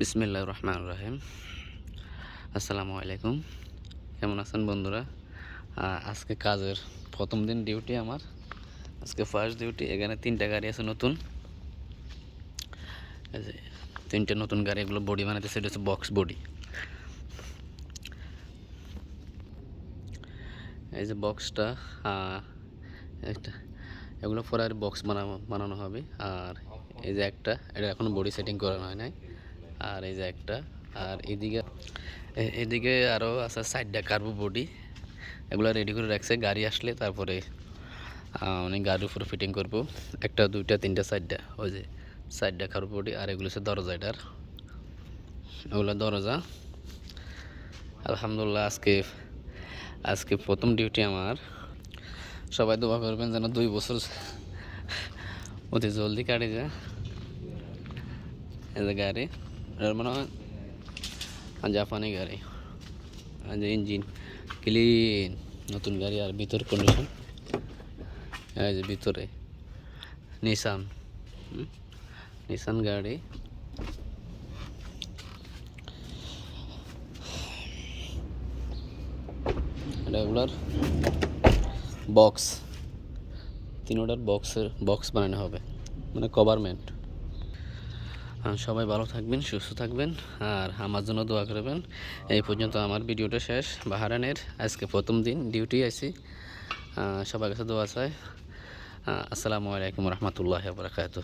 বিসমিল্লা রহমান রাহিম। আসসালামু আলাইকুম কেমন আছেন বন্ধুরা? আজকে কাজের প্রথম দিন ডিউটি আমার। আজকে ফার্স্ট ডিউটি এখানে তিনটা গাড়ি আছে নতুন। তিনটে নতুন গাড়ি, এগুলো বডি বানাতে সেটা হচ্ছে বক্স বডি এই যে বক্সটা একটা, এগুলো পরে আর বক্স বানানো বানানো হবে। আর এই যে একটা, এটা এখনও বডি সেটিং করানো হয় নাই। আর এই যে একটা, আর এদিকে এদিকে আরও আছে সাইডটা কার্বো বডি। এগুলো রেডি করে রাখছে, গাড়ি আসলে তারপরে মানে গাড়ির উপরে ফিটিং করব। একটা, দুইটা, তিনটা সাইডটা, ওই যে সাইডটা কার্বো বডি, আর এগুলো হচ্ছে দরজা এটার। ওগুলো দরজা। আলহামদুলিল্লাহ, আজকে আজকে প্রথম ডিউটি আমার। সবাই দোয়া করবেন যেন দুই বছর অতি জলদি কাটে যায়। যে গাড়ি। হয় জাপানি গাড়ি। যে ইঞ্জিন ক্লিন নতুন গাড়ি আর ভিতর কন্ডিশন এই ভিতরে। নিসান হুম? নিসান গাড়ি। এটা এগুলার বক্স তিনোটার বক্সের বক্স বানানো হবে। মানে কভারমেন্ট সবাই ভালো থাকবেন, সুস্থ থাকবেন, আর আমার জন্য দোয়া করবেন। এই পর্যন্ত আমার ভিডিওটা শেষ। বাহারানের আজকে প্রথম দিন, ডিউটি আছি সবার কাছে দোয়া চাই। আসসালামু আলাইকুম রহমতুল্লাহ বরকাত